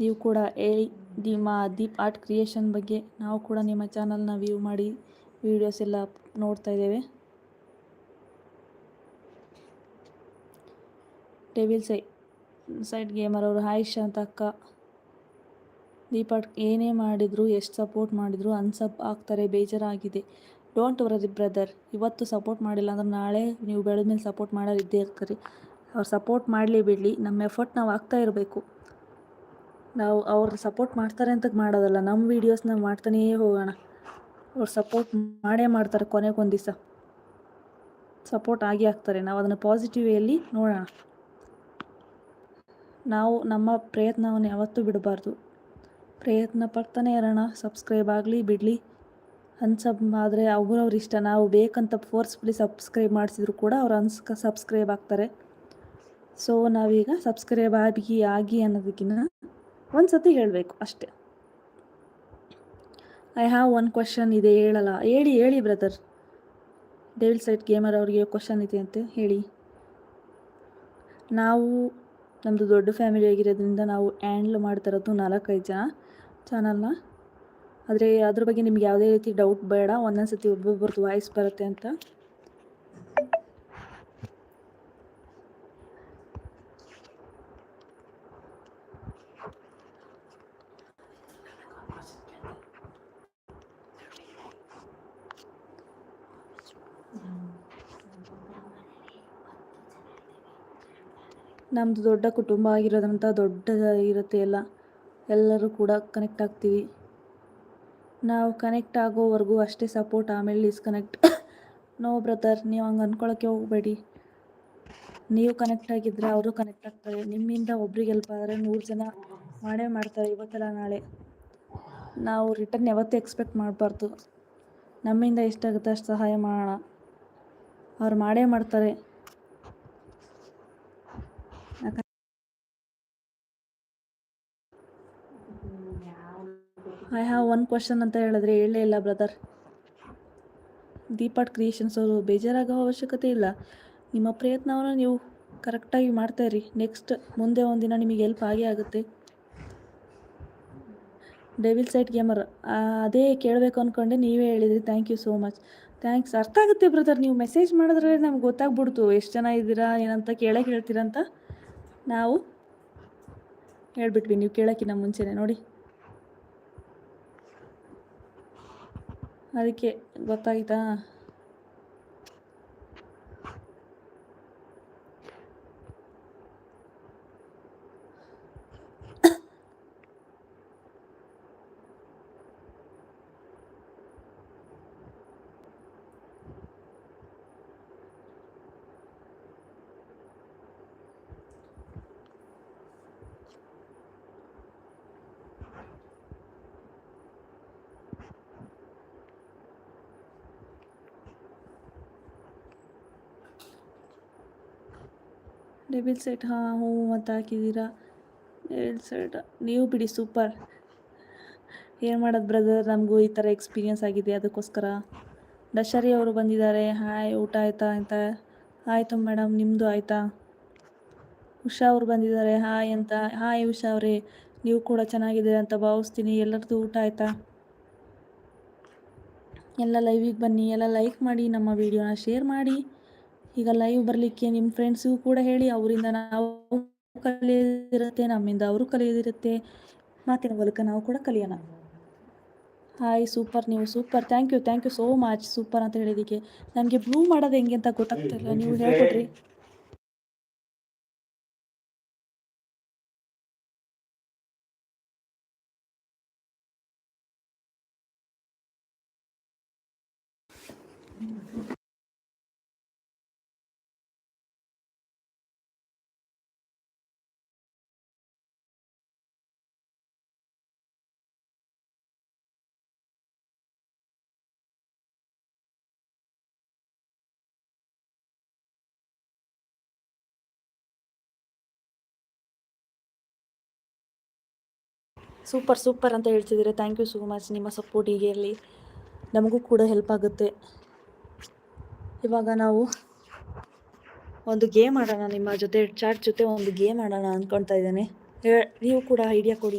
ನೀವು ಕೂಡ ಹೇಳಿ ನಿಮ್ಮ ದೀಪ್ ಆರ್ಟ್ ಕ್ರಿಯೇಷನ್ ಬಗ್ಗೆ ನಾವು ಕೂಡ ನಿಮ್ಮ ಚಾನಲ್ನ ವ್ಯೂ ಮಾಡಿ ವಿಡಿಯೋಸ್ ಎಲ್ಲ ನೋಡ್ತಾ ಇದ್ದೇವೆ. ಟೇಬಲ್ ಸೈ, ಸೈಡ್ ಗೇಮರ್ ಅವರು ಆಯುಷ್ ಅಂತ ಅಕ್ಕ. ದೀಪಾಟ್ ಏನೇ ಮಾಡಿದ್ರು ಎಷ್ಟು ಸಪೋರ್ಟ್ ಮಾಡಿದ್ರು ಅನ್ಸಪ್ ಆಗ್ತಾರೆ, ಬೇಜಾರಾಗಿದೆ. ಡೋಂಟ್ ವರದಿ ಬ್ರದರ್, ಇವತ್ತು ಸಪೋರ್ಟ್ ಮಾಡಿಲ್ಲ ಅಂದ್ರೆ ನಾಳೆ ನೀವು ಬೆಳೆದ ಮೇಲೆ ಸಪೋರ್ಟ್ ಮಾಡೋರು ಇದ್ದೇ ಇರ್ತಾರೆ. ಅವ್ರು ಸಪೋರ್ಟ್ ಮಾಡಲಿ ಬಿಡಲಿ, ನಮ್ಮ ಎಫರ್ಟ್ ನಾವು ಆಗ್ತಾ ಇರಬೇಕು. ನಾವು ಅವ್ರು ಸಪೋರ್ಟ್ ಮಾಡ್ತಾರೆ ಅಂತ ಮಾಡೋದಲ್ಲ ನಮ್ಮ ವೀಡಿಯೋಸ್ನ ಮಾಡ್ತಾನೇ ಹೋಗೋಣ. ಅವ್ರು ಸಪೋರ್ಟ್ ಮಾಡೇ ಮಾಡ್ತಾರೆ ಕೊನೆಗೊಂದು ದಿವಸ. ಸಪೋರ್ಟ್ ಆಗಿ ಆಗ್ತಾರೆ ನಾವು ಅದನ್ನು ಪಾಸಿಟಿವ್ ವೇಯಲ್ಲಿ ನೋಡೋಣ. ನಾವು ನಮ್ಮ ಪ್ರಯತ್ನವನ್ನು ಯಾವತ್ತೂ ಬಿಡಬಾರ್ದು. ಪ್ರಯತ್ನ ಪಡ್ತಾನೆ ಇರೋಣ ಸಬ್ಸ್ಕ್ರೈಬ್ ಆಗಲಿ, ಬಿಡಲಿ. ಅನ್ಸಬ್ ಆದರೆ ಅವ್ರವ್ರ ಇಷ್ಟ, ನಾವು ಬೇಕಂತ ಫೋರ್ಸ್ಫುಲಿ ಸಬ್ಸ್ಕ್ರೈಬ್ ಮಾಡಿಸಿದ್ರು ಕೂಡ ಅವ್ರು ಅನ್ಸ್ಕ ಸಬ್ಸ್ಕ್ರೈಬ್ ಆಗ್ತಾರೆ. ಸೊ ನಾವೀಗ ಸಬ್ಸ್ಕ್ರೈಬ್ ಆಗಿ ಆಗಿ ಅನ್ನೋದಕ್ಕಿಂತ ಒಂದು ಸತಿ ಹೇಳಬೇಕು ಅಷ್ಟೇ. ಐ ಹ್ಯಾವ್ ಒನ್ ಕ್ವಶನ್ ಇದೆ, ಹೇಳಲ್ಲ. ಹೇಳಿ ಹೇಳಿ ಬ್ರದರ್ ಡೇವಿಲ್ ಸೈಟ್ ಗೇಮರ್ ಅವ್ರಿಗೆ ಕ್ವಶನ್ ಇದೆ ಅಂತ ಹೇಳಿ. ನಾವು ನಮ್ಮದು ದೊಡ್ಡ ಫ್ಯಾಮಿಲಿ ಆಗಿರೋದ್ರಿಂದ ನಾವು ಹ್ಯಾಂಡ್ಲ್ ಮಾಡ್ತಾ ಇರೋದು ನಾಲ್ಕೈದು ಜನ ಚಾನಲ್ನ ಆದರೆ ಅದ್ರ ಬಗ್ಗೆ ನಿಮ್ಗೆ ಯಾವುದೇ ರೀತಿ ಡೌಟ್ ಬೇಡ ಒಂದೊಂದು ಸತಿ ವಾಯ್ಸ್ ಬರುತ್ತೆ ಅಂತ. ನಮ್ಮದು ದೊಡ್ಡ ಕುಟುಂಬ ಆಗಿರೋದ್ರಂತ ದೊಡ್ಡದಾಗಿರುತ್ತೆ ಎಲ್ಲ. ಎಲ್ಲರೂ ಕೂಡ ಕನೆಕ್ಟ್ ಆಗ್ತೀವಿ. ನಾವು ಕನೆಕ್ಟ್ ಆಗೋವರೆಗೂ ಅಷ್ಟೇ ಸಪೋರ್ಟ್ ಆಮೇಲೆ ಡಿಸ್ಕನೆಕ್ಟ್ ನೋ ಬ್ರದರ್ ನೀವು ಹಂಗೆ ಅಂದ್ಕೊಳ್ಳೋಕ್ಕೆ ಹೋಗಬೇಡಿ. ನೀವು ಕನೆಕ್ಟ್ ಆಗಿದ್ದರೆ ಅವರು ಕನೆಕ್ಟ್ ಆಗ್ತಾರೆ. ನಿಮ್ಮಿಂದ ಒಬ್ರಿಗೆ ಹೆಲ್ಪ್ ಆದರೆ ನೂರು ಜನ ಮಾಡೇ ಮಾಡ್ತಾರೆ ಇವತ್ತೆಲ್ಲ ನಾಳೆ. ನಾವು ರಿಟರ್ನ್ ಯಾವತ್ತೂ ಎಕ್ಸ್ಪೆಕ್ಟ್ ಮಾಡಬಾರ್ದು. ನಮ್ಮಿಂದ ಎಷ್ಟಾಗುತ್ತೆ ಅಷ್ಟು ಸಹಾಯ ಮಾಡೋಣ. ಅವ್ರು ಮಾಡೇ ಮಾಡ್ತಾರೆ. ಐ ಹ್ಯಾವ್ ಒನ್ ಕ್ವಶನ್ ಅಂತ ಹೇಳಿದ್ರೆ ಹೇಳಲೇ ಇಲ್ಲ ಬ್ರದರ್ ದೀಪಾಟ್ ಕ್ರಿಯೇಷನ್ಸ್ ಅವರು ಬೇಜಾರಾಗೋ ಅವಶ್ಯಕತೆ ಇಲ್ಲ. ನಿಮ್ಮ ಪ್ರಯತ್ನವನ್ನು ನೀವು ಕರೆಕ್ಟಾಗಿ ಮಾಡ್ತಾಯಿರಿ ನೆಕ್ಸ್ಟ್ ಮುಂದೆ ಒಂದಿನ ನಿಮಗೆ ಹೆಲ್ಪ್ ಆಗೇ ಆಗುತ್ತೆ. ಡೆವಿಲ್ ಸೈಟ್ ಗೇಮರ್ ಅದೇ ಕೇಳಬೇಕು ಅಂದ್ಕೊಂಡೆ ನೀವೇ ಹೇಳಿದ್ರಿ. Thank you so much thanks ಅರ್ಥ ಆಗುತ್ತೆ ಬ್ರದರ್ ನೀವು ಮೆಸೇಜ್ ಮಾಡಿದ್ರೆ ನಮ್ಗೆ ಗೊತ್ತಾಗ್ಬಿಡ್ತು. ಎಷ್ಟು ಜನ ಇದ್ದೀರಾ, ಏನಂತ ಕೇಳಕ್ಕೆ ಹೇಳ್ತೀರಂತ ನಾವು ಹೇಳ್ಬಿಟ್ವಿ, ನೀವು ಕೇಳೋಕ್ಕಿನ್ನ ಮುಂಚೆನೇ. ನೋಡಿ. ಅದಕ್ಕೆ ಗೊತ್ತಾಯ್ತಾ ಡೆಬಿಲ್ ಸೆಟ್ ಹಾಂ ಹ್ಞೂ ಅಂತ ಹಾಕಿದ್ದೀರಾ ಡೆಬಿಲ್ ಸೆಟ್ ನೀವು ಬಿಡಿ ಸೂಪರ್ ಏನು ಮಾಡೋದು ಬ್ರದರ್ ನಮಗೂ ಈ ಥರ ಎಕ್ಸ್ಪೀರಿಯನ್ಸ್ ಆಗಿದೆ, ಅದಕ್ಕೋಸ್ಕರ. ದಶರಿ ಅವರು ಬಂದಿದ್ದಾರೆ. ಹಾಯ್ ಊಟ ಆಯ್ತಾ ಅಂತ. ಆಯಿತು ಮೇಡಮ್ ನಿಮ್ಮದು ಆಯಿತಾ? ಉಷಾ ಅವರು ಬಂದಿದ್ದಾರೆ. ಹಾಯ್ ಅಂತ. ಹಾಯ್ ಉಷಾ ಅವರೇ. ನೀವು ಕೂಡ ಚೆನ್ನಾಗಿದೆ ಅಂತ ಭಾವಿಸ್ತೀನಿ. ಎಲ್ಲರದ್ದು ಊಟ ಆಯಿತಾ? ಎಲ್ಲ ಲೈವಿಗೆ ಬನ್ನಿ. ಎಲ್ಲ ಲೈಕ್ ಮಾಡಿ, ನಮ್ಮ ವಿಡಿಯೋನ ಶೇರ್ ಮಾಡಿ. ಈಗ ಲೈವ್ ಬರಲಿಕ್ಕೆ ನಿಮ್ಮ ಫ್ರೆಂಡ್ಸಿಗೂ ಕೂಡ ಹೇಳಿ, ಅವರಿಂದ ನಾವು ಕಲಿಯೋದಿರುತ್ತೆ, ನಮ್ಮಿಂದ ಅವರು ಕಲಿಯೋದಿರುತ್ತೆ. ಮಾತಿನ ಮೂಲಕ ನಾವು ಕೂಡ ಕಲಿಯೋಣ. ಹಾಯ್ ಸೂಪರ್ ನೀವು super thank you thank you so much super ಅಂತ ಹೇಳಿದಕ್ಕೆ ನನಗೆ ಬ್ಲೂ ಮಾಡೋದು ಹೆಂಗೆ ಅಂತ ಗೊತ್ತಾಗ್ತಿಲ್ಲ ನೀವು ಹೇಳ್ಕೊಡ್ರಿ. ಸೂಪರ್ ಸೂಪರ್ ಅಂತ ಹೇಳ್ತಿದ್ದೀರಾ. ಥ್ಯಾಂಕ್ ಯು ಸೋ ಮಚ್ ನಿಮ್ಮ ಸಪೋರ್ಟ್ ಹೀಗೆ ನಮಗೂ ಕೂಡ ಹೆಲ್ಪ್ ಆಗುತ್ತೆ. ಇವಾಗ ನಾವು ಒಂದು ಗೇಮ್ ಆಡೋಣ. ನಿಮ್ಮ ಜೊತೆ ಚಾಟ್ ಜೊತೆ ಒಂದು ಗೇಮ್ ಆಡೋಣ ಅಂದ್ಕೊಳ್ತಾ ಇದ್ದೇನೆ. ನೀವು ಕೂಡ ಐಡಿಯಾ ಕೊಡಿ.